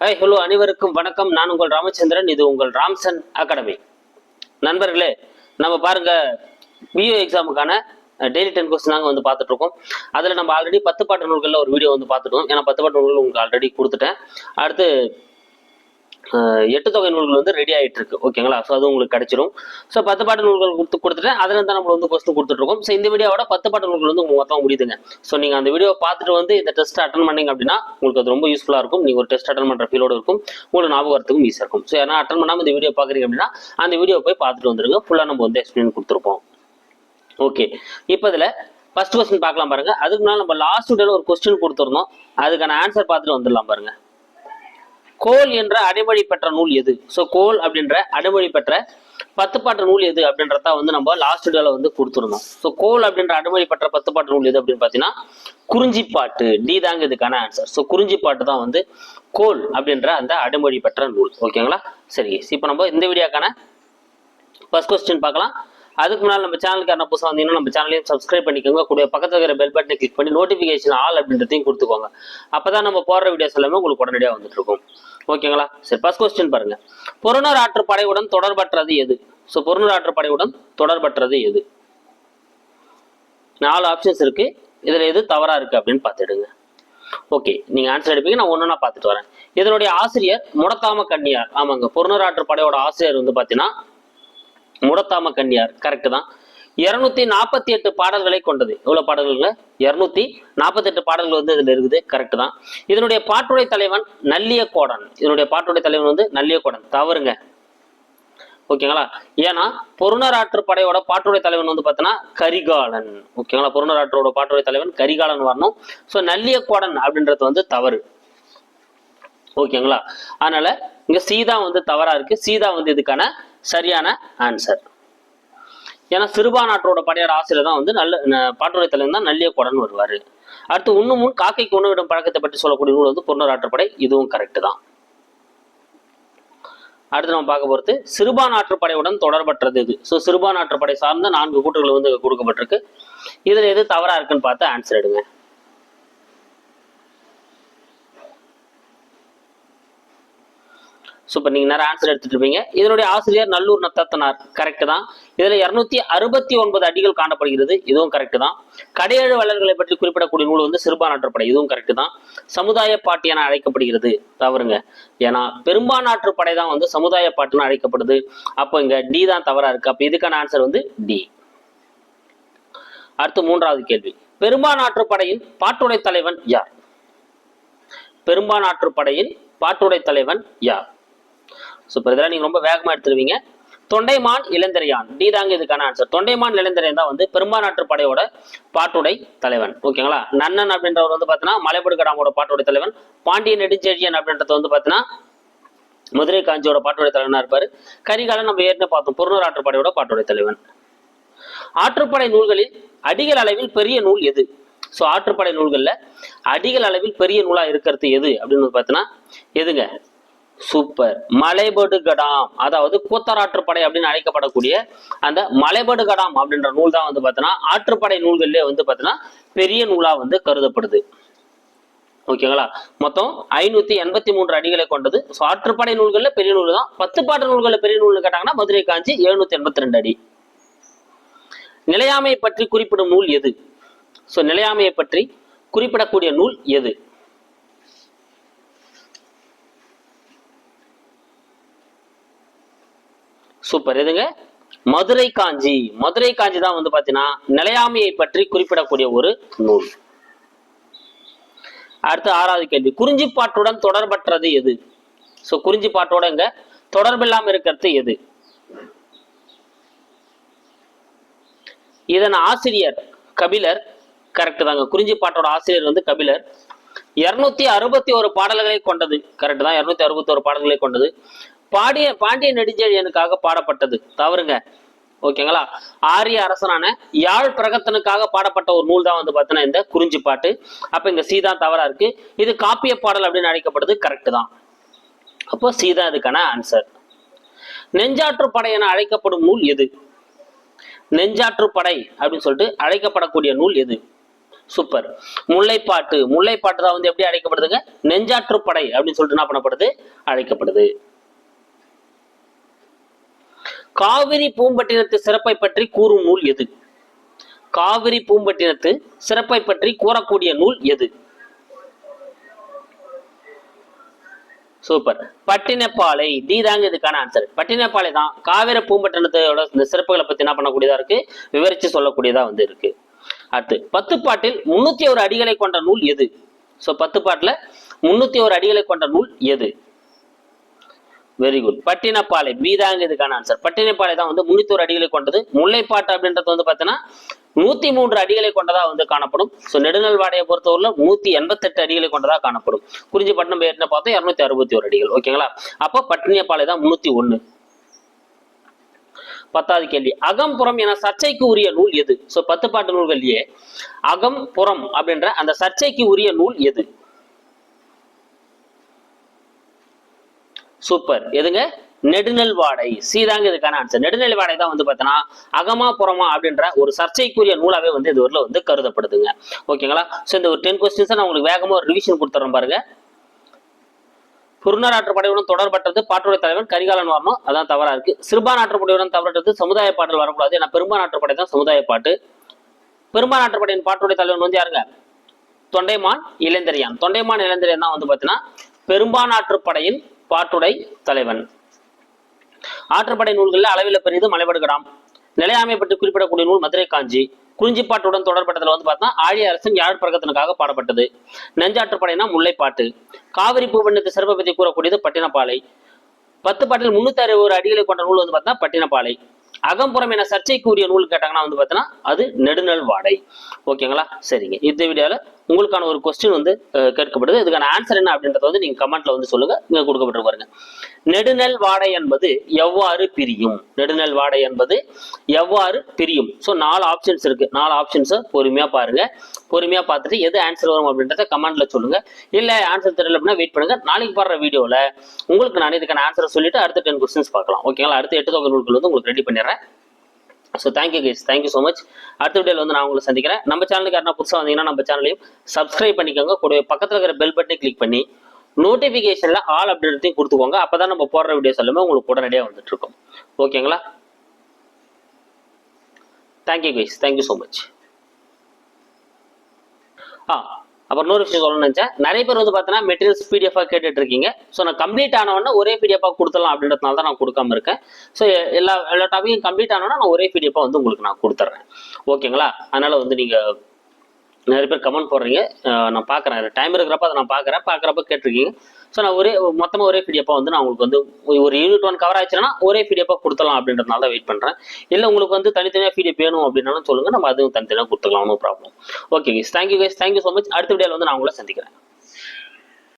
Hi hello அனைவருக்கும் வணக்கம். நான் உங்கள் ராமச்சந்திரன். இது உங்கள் ராம்சன் அகாடமி. நண்பர்களே நம்ம பாருங்க பிஓ எக்ஸாமுக்கான டெய்லி டென் கொஸ்டின் நாங்கள் வந்து பார்த்துட்டு இருக்கோம் அதில் நம்ம ஆல்ரெடி பத்து பாட்டு நூல்களில் ஒரு வீடியோ வந்து பார்த்துட்டோம் ஏன்னா பத்து பாட்டு நூல்கள் உங்களுக்கு ஆல்ரெடி கொடுத்துட்டேன். அடுத்து எட்டு தொகை நூல்கள் வந்து ரெடி ஆகிட்டு இருக்கு ஓகேங்களா ஸோ அது உங்களுக்கு கிடைச்சிரும். ஸோ பத்து பாட்டு நூல்கள் கொடுத்து கொடுத்துட்டேன். அதில் தான் நம்ம வந்து கொஸ்டின் கொடுத்துட்ருக்கோம் ஸோ இந்த வீடியோவோட பத்து பாட்டு நூல்கள் வந்து உங்களுக்கு மொத்தம் முடியுதுங்க. ஸோ நீங்கள் அந்த வீடியோ பார்த்துட்டு வந்து இந்த டெஸ்ட் அட்டன் பண்ணீங்க அப்படின்னா உங்களுக்கு அது ரொம்ப யூஸ்ஃபுல்லாக இருக்கும். நீங்கள் ஒரு டெஸ்ட் அட்டன் பண்ணுற ஃபீலோடு இருக்கும். உங்களுக்கு ஞாபகத்துக்கும் ஈஸியாக இருக்கும். ஸோ ஏன்னா அட்டன் பண்ணாமல் இந்த வீடியோ பார்க்குறீங்க அப்படின்னா அந்த வீடியோ போய் பார்த்துட்டு வந்துருங்க. ஃபுல்லாக நம்ம வந்து எக்ஸ்பிளைன் கொடுத்துருப்போம். ஓகே இப்போ இதில் ஃபர்ஸ்ட் கொஸ்டின் பார்க்கலாம் பாருங்க. அதுக்கு முன்னாடி நம்ம லாஸ்ட் டேல ஒரு கொஸ்டின் கொடுத்துருந்தோம். அதுக்கான ஆன்சர் பார்த்துட்டு வந்துடலாம் பாருங்க. கோல் என்ற அடைமொழி பெற்ற நூல் எது? ஸோ கோல் அப்படின்ற அடைமொழி பெற்ற பத்து பாட்டு நூல் எது அப்படின்றத வந்து நம்ம லாஸ்ட் வீடியோவில் வந்து கொடுத்துருந்தோம். ஸோ கோல் அப்படின்ற அடைமொழி பெற்ற பத்து பாட்டு நூல் எது அப்படின்னு பார்த்தீங்கன்னா குறிஞ்சிப்பாட்டு. டி தாங்க இதுக்கான ஆன்சர் ஸோ குறிஞ்சிப்பாட்டு தான் வந்து கோல் அப்படின்ற அந்த அடைமொழி பெற்ற நூல் ஓகேங்களா சரி இப்போ நம்ம இந்த வீடியோக்கான ஃபர்ஸ்ட் கொஸ்டின் பார்க்கலாம். அதுக்கு முன்னால் நம்ம சேனலுக்கு என்ன புதுசாக வந்தீங்கன்னா நம்ம சேனலையும் சப்ஸ்கிரைப் பண்ணிக்கோங்க. கூட பக்கத்தில் இருக்கிற பெல் பட்டனை கிளிக் பண்ணி நோட்டிஃபிகேஷன் ஆல் அப்படின்றதையும் கொடுத்துக்கோங்க. அப்போ தான் நம்ம போடுற வீடியோஸ் எல்லாமே உங்களுக்கு உடனடியாக வந்துட்டு இருக்கும். ஓகேங்களா சரி ஃபர்ஸ்ட் கொஸ்டின் பாருங்க. புறநூர் ஆற்று படையுடன் தொடர்பற்றது எது? ஸோ புறநூர் ஆற்று படையுடன் தொடர்பற்றது எது? நாலு ஆப்ஷன்ஸ் இருக்கு. இதில் எது தவறாக இருக்குது அப்படின்னு பார்த்துடுங்க. ஓகே நீங்க ஆன்சர் எடுப்பீங்க நான் ஒன்று பார்த்துட்டு வரேன். இதனுடைய ஆசிரியர் முடத்தாம கண்ணியார். ஆமாங்க புறநூர் ஆற்று படையோட ஆசிரியர் வந்து பார்த்தீங்கன்னா முடத்தாம கன்னியார். கரெக்ட் தான். இருநூத்தி நாற்பத்தி எட்டு பாடல்களை கொண்டது. எவ்வளவு பாடல்கள் இருநூத்தி நாற்பத்தி எட்டு பாடல்கள் வந்து இதுல இருக்குது. கரெக்ட் தான். இதனுடைய பாட்டுடை தலைவன் நல்லிய கோடன் இதனுடைய பாட்டுடை தலைவன் வந்து நல்லிய கோடன் தவறுங்க. ஓகேங்களா? ஏன்னா பொருணராற்று படையோட பாட்டுடைய தலைவன் வந்து பார்த்தோன்னா கரிகாலன். ஓகேங்களா? பொருணராற்றோட பாட்டுடைய தலைவன் கரிகாலன் வரணும். ஸோ நல்லிய கோடன் அப்படின்றது வந்து தவறு. ஓகேங்களா? அதனால இங்க சீதா வந்து தவறா இருக்கு. சீதா வந்து இதுக்கான சரியான ஆன்சர் ஏன்னா சிறுபா நாட்டோட படையோட ஆசிரியர் தான் வந்து நல்ல ந- பாட்டுரை தலைவர் தான் நல்லிய கொடன் வருவார். அடுத்து உண்ணு முன் காக்கைக்கு உணவிடும் பழக்கத்தை பற்றி சொல்லக்கூடிய நூல் வந்து பொன்னராற்றுப்படை இதுவும் கரெக்ட் தான். அடுத்து நம்ம பார்க்க போகிறது சிறுபா நாட்டுப்படையுடன் தொடர்பற்றது இது. ஸோ சிறுபா நாட்டுப்படை சார்ந்த நான்கு கூற்றுகள் வந்து கொடுக்கப்பட்டிருக்கு. இதில் எது தவறாக இருக்குன்னு பார்த்து ஆன்சர் எடுங்க. சூப்பர். நீங்க நேரம் ஆன்சர் எடுத்துட்டு இருப்பீங்க. இதனுடைய ஆசிரியர் நல்லூர் நத்தத்தனார். கரெக்ட் தான். இதுல இருநூத்தி அறுபத்தி ஒன்பது அடிகள் காணப்படுகிறது. இதுவும் கரெக்ட் தான். கடையேழு வள்ளல்களை பற்றி குறிப்பிடக்கூடிய நூல் வந்து சிறுபா இதுவும் கரெக்ட் தான். சமுதாய பாட்டு என அழைக்கப்படுகிறது. தவறுங்க. ஏன்னா பெரும்பான்ற்று படை தான் வந்து சமுதாய பாட்டுன்னு அழைக்கப்படுது. அப்போ இங்க டி தான் தவறா இருக்கு. அப்ப இதுக்கான ஆன்சர் வந்து டி அடுத்து மூன்றாவது கேள்வி. பெரும்பான்ற்று படையின் பாட்டுடை தலைவன் யார்? பெரும்பான்ற்று படையின் பாட்டுடை தலைவன் யார்? சூப்பர் இதெல்லாம் நீங்க ரொம்ப வேகமா எடுத்துருவீங்க. தொண்டைமான் இளந்திரையான். டி தாங்க இதுக்கான ஆன்சர் தொண்டைமான் இளந்திரையன் தான் வந்து பெரும்பான்ற்று படையோட பாட்டுடை தலைவன். ஓகேங்களா? நன்னன் அப்படின்றவர் வந்து பார்த்தீங்கன்னா மலைப்படுகடாமோட பாட்டுடை தலைவன். பாண்டிய நெடுஞ்செழியன் அப்படின்றது வந்து பார்த்தீங்கன்னா மதுரை காஞ்சியோட பாட்டுடை தலைவனா இருப்பாரு. கரிகாலன் நம்ம ஏற்கனவே பார்த்தோம். புறநூர் ஆற்றுப்படையோட பாட்டுடை தலைவன். ஆற்றுப்படை நூல்களில் அடிகள் அளவில் பெரிய நூல் எது? ஸோ ஆற்றுப்படை நூல்கள்ல அடிகள் அளவில் பெரிய நூலா இருக்கிறது எது? அப்படின்னு பார்த்தீங்கன்னா எதுங்க? சூப்பர். மலைபடு கடாம் அதாவது கூத்தராற்றுப்படை அப்படின்னு அழைக்கப்படக்கூடிய அந்த மலைபடு கடாம் அப்படின்ற நூல் தான் வந்து பார்த்தீங்கன்னா ஆற்றுப்படை நூல்களிலே வந்து பார்த்தீங்கன்னா பெரிய நூலாக வந்து கருதப்படுது. ஓகேங்களா? மொத்தம் ஐநூத்தி எண்பத்தி மூன்று அடிகளை கொண்டது. ஸோ ஆற்றுப்படை நூல்களில் பெரிய நூல் தான். பத்து பாட்டு நூல்களில் பெரிய நூல்னு கேட்டாங்கன்னா மதுரை காஞ்சி எழுநூத்தி எண்பத்தி ரெண்டு அடி. நிலையாமையை பற்றி குறிப்பிடும் நூல் எது? ஸோ நிலையாமையை பற்றி குறிப்பிடக்கூடிய நூல் எது? சூப்பர். எதுங்க? மதுரை காஞ்சி. மதுரை காஞ்சி தான் வந்து பாத்தீங்கன்னா நிலையாமையை பற்றி குறிப்பிடக்கூடிய ஒரு நூல். அடுத்து ஆறாவது கேள்வி. குறிஞ்சிப்பாட்டுடன் தொடர்பற்றது எது? ஸோ குறிஞ்சிப்பாட்டோட இங்க தொடர்பில்லாம இருக்கிறது எது? இதன் ஆசிரியர் கபிலர் கரெக்ட் தாங்க. குறிஞ்சிப்பாட்டோட ஆசிரியர் வந்து கபிலர். இருநூத்தி அறுபத்தி ஒரு பாடல்களை கொண்டது. கரெக்ட் தான். இருநூத்தி அறுபத்தி ஒரு பாடல்களை கொண்டது. பாடிய பாண்டிய நெடுஞ்செழியனுக்காக பாடப்பட்டது. தவறுங்க. ஓகேங்களா? ஆரிய அரசனான யாழ் பிரகத்தனுக்காக பாடப்பட்ட ஒரு நூல் தான் வந்து பார்த்தீங்கன்னா இந்த குறிஞ்சி பாட்டு. அப்போ இங்கே சீதா தவறா இருக்கு. இது காப்பிய பாடல் அப்படின்னு அழைக்கப்படுது. கரெக்டு தான். அப்போ சீதா இதுக்கான ஆன்சர் நெஞ்சாற்று படை என அழைக்கப்படும் நூல் எது? நெஞ்சாற்று படை அப்படின்னு சொல்லிட்டு அழைக்கப்படக்கூடிய நூல் எது? சூப்பர் முல்லைப்பாட்டு. முல்லைப்பாட்டு தான் வந்து எப்படி அழைக்கப்படுதுங்க? நெஞ்சாற்றுப்படை அப்படின்னு சொல்லிட்டு என்ன பண்ணப்படுது? அழைக்கப்படுது. காவிரி பூம்பட்டினத்து சிறப்பை பற்றி கூறும் நூல் எது? காவிரி பூம்பட்டினத்து சிறப்பை பற்றி கூறக்கூடிய நூல் எது? சூப்பர். பட்டினப்பாலை டி தாங்க இதுக்கான ஆன்சர் பட்டினப்பாலை தான். காவிரி பூம்பட்டினத்தோட இந்த சிறப்புகளை பத்தி என்ன பண்ணக்கூடியதா இருக்கு? விவரிச்சு சொல்லக்கூடியதா வந்து இருக்கு. அடுத்து பத்து பாட்டில் முன்னூத்தி ஒரு அடிகளை கொண்ட நூல் எது? சோ பத்து பாட்டுல முன்னூத்தி ஒரு அடிகளை கொண்ட நூல் எது? வெரி குட் பட்டினப்பாலை பீதாங்க இதுக்கான ஆன்சர் பட்டினப்பாலை தான் வந்து முன்னூத்தி ஒரு அடிகளை கொண்டது. முல்லைப்பாட்டு அப்படின்றது வந்து பார்த்தீங்கன்னா நூத்தி மூன்று அடிகளை கொண்டதா வந்து காணப்படும். ஸோ நெடுநல் வாடையை பொறுத்தவரையில நூத்தி எண்பத்தெட்டு அடிகளை கொண்டதா காணப்படும். குறிஞ்சிப்பட்டினம் பேர்னு பார்த்தோம் இருநூத்தி அறுபத்தி ஒரு அடிகள். ஓகேங்களா? அப்போ பட்டினப்பாலை தான் முன்னூத்தி ஒண்ணு. பத்தாவது கேள்வி. அகம்புறம் என சர்ச்சைக்கு உரிய நூல் எது? சோ பத்து பாட்டு நூல்கள்லயே அகம்புறம் அப்படின்ற அந்த சர்ச்சைக்கு உரிய நூல் எது? சூப்பர் எதுங்க? நெடுநெல் வாடை சீதாங்க இதுக்கான ஆன்சர் நெடுநெல் வாடை தான் வந்து பார்த்தோன்னா அகமா புறமா அப்படின்ற ஒரு சர்ச்சைக்குரிய நூலாவே வந்து இது ஊரில் வந்து கருதப்படுதுங்க. ஓகேங்களா ஸோ இந்த ஒரு டென் கொஸ்டின்ஸை நான் உங்களுக்கு வேகமாக ஒரு ரிவிஷன் கொடுத்துட்றேன் பாருங்க. புருணர் ஆற்றுப்படையுடன் தொடர்பட்டது பாட்டுடைய தலைவன் கரிகாலன் வரணும் அதான் தவறா இருக்கு. சிறுபான் ஆற்றுப்படையுடன் தவறட்டது சமுதாய பாடல் வரக்கூடாது. ஏன்னா பெரும்பான் ஆற்றுப்படை தான் சமுதாய பாட்டு. பெரும்பான் ஆற்றுப்படையின் பாட்டுடைய தலைவன் வந்து யாருங்க? தொண்டைமான் இளைந்தரியான் தொண்டைமான் இளைந்தரியான் தான் வந்து பார்த்தீங்கன்னா பெரும்பான் ஆற்றுப்படையின் பாட்டுடை தலைவன். ஆற்றுப்படை நூல்களில் அளவில் பெரியது மலைபடுகடாம் நிலையாமை பற்றி குறிப்பிடக்கூடிய நூல் மதுரை காஞ்சி குறிஞ்சிப்பாட்டுடன் தொடர்பட்டதில் வந்து பார்த்தா ஆழிய அரசன் யாழ்ப்பழக்கத்தினுக்காக பாடப்பட்டது. நெஞ்சாற்றுப்படைனா முல்லைப்பாட்டு. காவிரி பூவண்ணத்து சிறப்பை பற்றி கூறக்கூடியது பட்டினப்பாலை. பத்து பாட்டில் முன்னூத்தி அறுபது அடிகளை கொண்ட நூல் வந்து பார்த்தா பட்டினப்பாலை. அகம்புறம் என சர்ச்சைக்குரிய நூல் கேட்டாங்கன்னா வந்து பார்த்தீங்கன்னா அது நெடுநல் வாடை ஓகேங்களா? சரிங்க. இந்த வீடியோவில் உங்களுக்கான ஒரு கொஸ்டின் வந்து கேட்கப்படுது. இதுக்கான ஆன்சர் என்ன அப்படின்றத வந்து நீங்கள் கமெண்ட்ல வந்து சொல்லுங்க. இங்கே கொடுக்கப்பட்டு பாருங்க. நெடுநெல் வாடை என்பது எவ்வாறு பிரியும்? நெடுநெல் வாடை என்பது எவ்வாறு பிரியும்? ஸோ நாலு ஆப்ஷன்ஸ் இருக்கு. நாலு ஆப்ஷன்ஸை பொறுமையா பாருங்க. பொறுமையா பார்த்துட்டு எது ஆன்சர் வரும் அப்படின்றத கமெண்ட்ல சொல்லுங்க. இல்லை ஆன்சர் தெரியல அப்படின்னா வெயிட் பண்ணுங்க. நாளைக்கு பாடுற வீடியோவில் உங்களுக்கு நான் இதுக்கான ஆன்சர் சொல்லிட்டு அடுத்த டென் கொஸ்டின்ஸ் பார்க்கலாம். ஓகேங்களா அடுத்த எட்டு தொகை நூல்கள் வந்து உங்களுக்கு ரெடி பண்ணிடுறேன். So thank you guys thank you so much அடுத்த வீடியோவில் வந்து நான் உங்களை சந்திக்கிறேன். நம்ம சேனலுக்கு யாரா புதுசாக வந்தீங்கன்னா நம்ம சேனலையும் சப்ஸ்கிரைப் பண்ணிக்கோங்க. கூட பக்கத்தில் இருக்கிற பெல் பட்டனை கிளிக் பண்ணி நோட்டிஃபிகேஷனில் ஆல் அப்டேட்டையும் கொடுத்துக்கோங்க. அப்போ தான் நம்ம போடுற வீடியோஸ் எல்லாமே உங்களுக்கு உடனடியாக வந்துட்டு இருக்கும். ஓகேங்களா thank you guys thank you so much ஆ அப்புறம் நூறு விஷயம் சொல்லணும்னு நினச்சேன் நிறைய பேர் வந்து பார்த்தீங்கன்னா மெட்டீரியல்ஸ் பிடிஎஃபாக கேட்டுட்டு இருக்கீங்க ஸோ நான் கம்ப்ளீட் ஆனவொடனே ஒரே பிடிஎஃபாக கொடுத்துடலாம் அப்படின்றதுனால தான் நான் கொடுக்காம இருக்கேன். ஸோ எல்லா எல்லா டாப்பிக்கும் கம்ப்ளீட் ஆனோன்னா நான் ஒரே பிடிஎஃபாக வந்து உங்களுக்கு நான் கொடுத்துட்றேன். ஓகேங்களா அதனால வந்து நீங்கள் நிறைய பேர் கமெண்ட் போடுறீங்க. நான் பார்க்குறேன். டைம் இருக்கிறப்ப அதை நான் பார்க்குறேன். பார்க்குறப்ப கேட்டிருக்கீங்க. ஸோ நான் ஒரே மொத்தமாக ஒரே பிடிஎஃபாக வந்து நான் உங்களுக்கு வந்து ஒரு யூனிட் ஒன் கவர் ஆச்சுன்னா ஒரே பிடிஎஃபாக கொடுத்துலாம் அப்படின்றதுனால வெயிட் பண்ணுறேன் இல்லை உங்களுக்கு வந்து தனித்தனியாக பிடிஎஃப் வேணும் அப்படின்னாலும் சொல்லுங்கள் நம்ம அதுவும் தனித்தனியாக கொடுத்துக்கலாம் problem okay guys thank you guys thank you so much அடுத்த வீடியோவில் வந்து நான் உங்களை சந்திக்கிறேன்.